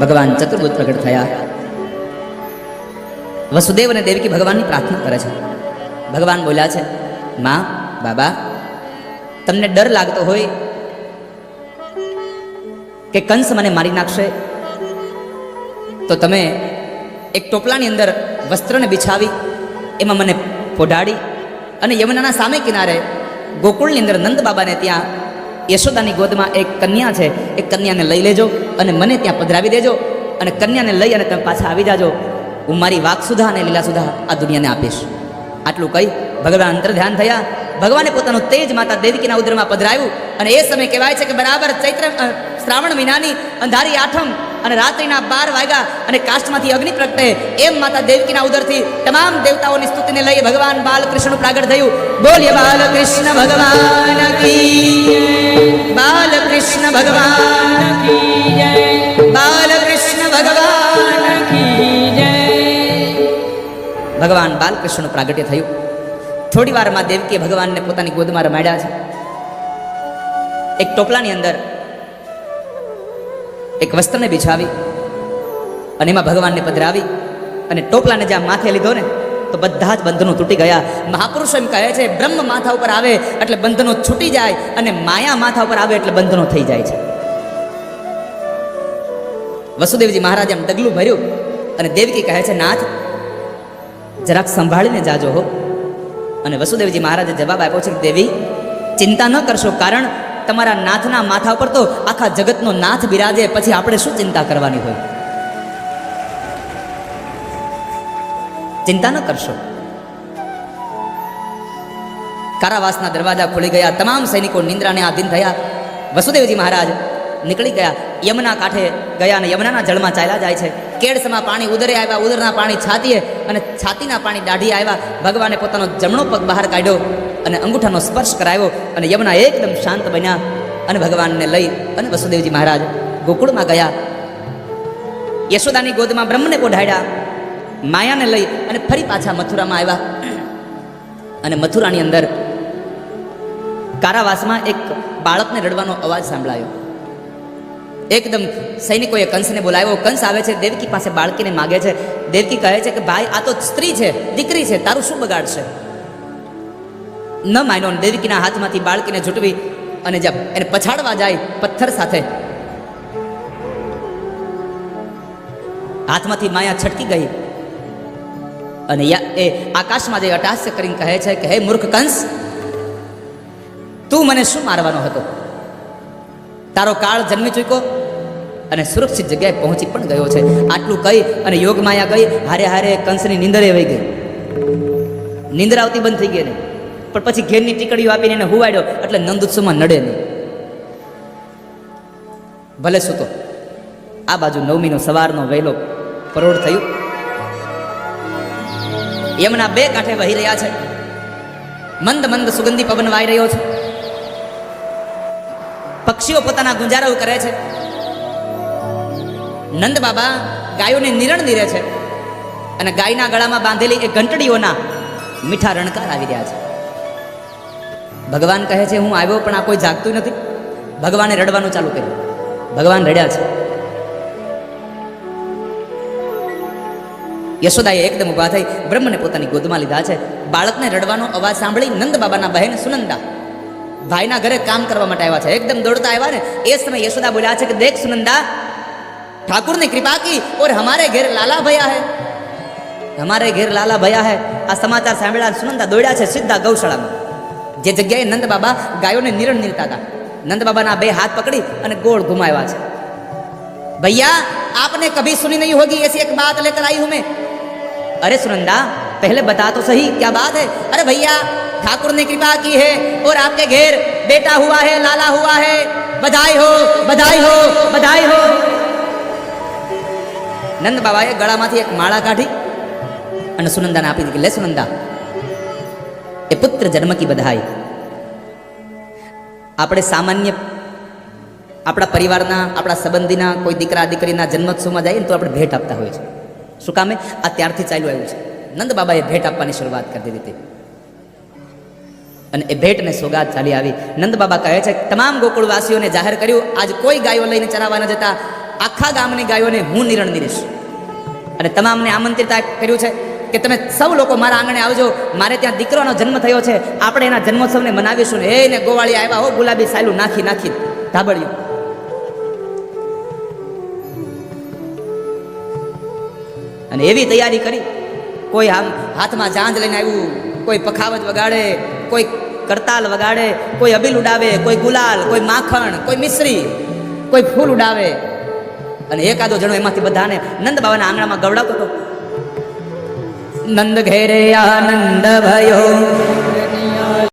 ભગવાન ચતુર્ભુજ પ્રગટ થયા. વસુદેવ અને દેવકી ભગવાનની પ્રાર્થના કરે છે. ભગવાન બોલ્યા છે, માં, બાબા, તમને ડર લાગતો હોય કે કંસ મને મારી નાખશે, તો તમે એક ટોપલાની અંદર વસ્ત્રને બિછાવી, એમાં મને પોઢાડી અને યમુનાના સામે કિનારે ગોકુળની અંદર નંદ બાબાને ત્યાં યશોદાની ગોદમાં એક કન્યા છે એ કન્યાને લઈ લેજો અને મને ત્યાં પધરાવી દેજો અને કન્યાને લઈ અને તમે પાછા આવી જાજો. હું મારી વાક સુધા અને લીલા સુધા આ દુનિયાને આપીશ. આટલું કહી ભગવાન અંતર ધ્યાન થયા. ભગવાને પોતાનું તેજ માતા દેવકીના ઉદરમાં પધરાવ્યું અને એ સમય કહેવાય છે કે બરાબર ચૈત્ર શ્રાવણ મહિનાની અંધારી આઠમ અને રાત્રિના બાર વાગ્યા અને કાષ્ટમાંથી અગ્નિ પ્રગટે. એમ માતા દેવકીના ઉદરથી તમામ દેવતાઓની સ્તુતિને લઈ ભગવાન બાલકૃષ્ણનું પ્રાગટ થયું. બોલે બાલકૃષ્ણ ભગવાન કી બાલકૃષ્ણ ભગવાન બાલકૃષ્ણ ભગવાન જય ભગવાન બાલકૃષ્ણનું પ્રાગટ્ય થયું. થોડી વારમાં દેવકીએ ભગવાનને પોતાની ગોદમાં રમાડ્યા છે. એક ટોપલાની અંદર એક વસ્ત્રને બિછાવી અને એમાં ભગવાનને પધરાવી અને ટોપલાને જ્યાં માથે લીધો ને, તો બધા જ બંધનો તૂટી ગયા. મહાપુરુષો એમ કહે છે, બ્રહ્મ માથા ઉપર આવે એટલે બંધનો છૂટી જાય અને માયા માથા ઉપર આવે એટલે બંધનો થઈ જાય છે. વસુદેવજી મહારાજે એમ ડગલું ભર્યું અને દેવકી કહે છે, નાથ, જરાક સંભાળીને જાજો હો. અને વસુદેવજી મહારાજે જવાબ આપ્યો છે, દેવી, ચિંતા ન કરશો, કારણ તમારા નાથના માથા ઉપર તો આખા જગતનો નાથ બિરાજે, પછી આપણે શું ચિંતા કરવાની હોય? ચિંતા ન કરશો. કારાવાસના દરવાજા ખુલી ગયા, તમામ સૈનિકો નિંદ્રાને આધીન થયા. વસુદેવજી મહારાજ નીકળી ગયા, યમના કાંઠે ગયા અને યમુનાના જળમાં ચાલ્યા જાય છે. કેડસમાં પાણી ઉદરે આવ્યા, ઉદરના પાણી છાતીએ અને છાતીના પાણી દાઢી આવ્યા. ભગવાને પોતાનો જમણો પગ બહાર કાઢ્યો અને અંગૂઠાનો સ્પર્શ કરાવ્યો અને યમુના એકદમ શાંત બન્યા અને ભગવાનને લઈ અને વસુદેવજી મહારાજ ગોકુળમાં ગયા. યશોદાની ગોદમાં બ્રહ્મને પોઢાડ્યા માયાને લઈ અને ફરી પાછા મથુરામાં આવ્યા. અને મથુરાની અંદર કારાવાસમાં એક બાળકને રડવાનો અવાજ સાંભળાયો. એકદમ સૈનિકોએ કંસને બોલાવ્યો. કંસ આવે છે, દેવકી પાસે બાળકીને માગે છે. દેવકી કહે છે કે, ભાઈ, આ તો સ્ત્રી છે, દીકરી છે, તારું શું બગાડશે? ન માન્યો દેવકીના હાથમાંથી બાળકીને ઝૂંટવી અને જ્યાં એને પછાડવા જાય પથ્થર સાથે. હાથમાંથી માયા છટકી ગઈ. અને એ આકાશમાં જે અટાસ્ય કરીને કહે છે કે, હે મૂર્ખ કંસ, તું મને શું મારવાનો હતો? તારો કાળ જન્મી ચૂક્યો? અને સુરક્ષિત જગ્યાએ પહોંચી પણ ગયો છે. આટલું કહી અને યોગ માયા ગઈ, હારે હારે કંસની નિંદરે વહી ગઈ. નિંદર આવતી બંધ થઈ ગઈ ને પણ પછી ઘેરની ટીકડીઓ આપીને એને હુવાડ્યો, એટલે નંદોત્સવમાં નડે નહીં. ભલે સૂતો, આ બાજુ નવમીનો સવારનો વહેલો પરોળ થયું. યમના બે કાંઠે વહી રહ્યા છે. મંદ મંદ સુગંધી પવન વાઈ રહ્યો છે. પક્ષીઓ પોતાના ગુંજારાઓ કરે છે. નંદ બાબા ગાયોને નિરણ નીરે છે અને ગાયના ગળામાં બાંધેલી એ ઘંટડીઓના મીઠા રણકાર આવી રહ્યા છે. ભગવાન કહે છે, હું આવ્યો, પણ આ કોઈ જાગતું નથી. ભગવાને રડવાનું ચાલુ કર્યું. ભગવાન રડ્યા છે. યશોદાએ એકદમ ઊભા થઈ બ્રહ્મને પોતાની ગોદમાં લીધા છે. બાળકને રડવાનો અવાજ સાંભળી નંદ બાબાના બહેન સુનંદા ભાઈના ઘરે કામ કરવા માટે આવ્યા છે. એકદમ દોડતા આવ્યા ને એ સમયે યશોદા બોલ્યા છે કે, દેખ સુનંદા ठाकुर ने कृपा की और हमारे घर लाला भया है। हमारे घेर લાલા ભયા હે આ સમાચાર સાંભળ્યા સુનંદા દોડ્યા છે સીધા ગૌશાળામાં જે જગ્યાએ નંદ બાબા ગાયોને નિરણ નીરતા હતા નંદ બાબાના બે હાથ પકડી અને ગોળ ઘુમાવ્યા છે ભૈયા આપને કભી સુની નહીં હોગી એસી એક બાત લેકર आई હું મેં અરે સુનંદા पहले बता तो सही, क्या बात है? अरे भैया કૃપા ने कृपा की है और બેટા घेर बेटा हुआ है, लाला हुआ है। बधाई हो बधाई हो बधाई हो। નંદ બાબાએ ગળામાંથી એક માળા કાઢી અને સુનંદાને આપી દીધી. લે સુનંદા, એ પુત્ર જન્મ કી બધાઈ આપણે સામાન્ય આપણા પરિવારના, આપણા સંબંધીના, કોઈ દીકરા, દીકરીના જન્મોત્સવમાં જઈએ ને તો આપણે ભેટ આપતા હોઈએ છીએ. શું કામે? આ ત્યારથી ચાલ્યું આવ્યું છે. નંદ બાબાએ ભેટ આપવાની શરૂઆત કરી દીધી હતી. અને એ ભેટને સોગાદ ચાલી આવી. નંદ બાબા કહે છે, તમામ ગોકુળવાસીઓને જાહેર કર્યું, આજ કોઈ ગાયો લઈને ચરાવવા ન જતા. આખા ગામની ગાયોને હું નિરણ નીરીશ અને તમામને આમંત્રિત કર્યું છે કે તમે સૌ લોકો મારા આંગણે આવજો. મારે ત્યાં દીકરાનો જન્મ થયો છે. આપણે એના જન્મોત્સવને મનાવીશું ને. એને ગોવાળી આવ્યા હો, ગુલાબી સાયલું નાખી નાખી. ધાબળ્યું. અને એવી તૈયારી કરી. કોઈ આમ હાથમાં ચાંદ લઈને આવ્યું, કોઈ પખાવત વગાડે, કોઈ કરતાલ વગાડે, કોઈ અબીલ ઉડાવે, કોઈ ગુલાલ, કોઈ માખણ, કોઈ મિશ્રી, કોઈ ફૂલ ઉડાવે. અને એકાદો જણો એમાંથી બધાને નંદ બાબાના આંગણામાં ગવડાવતો હતો. નંદ ઘેરે આનંદ ભયો.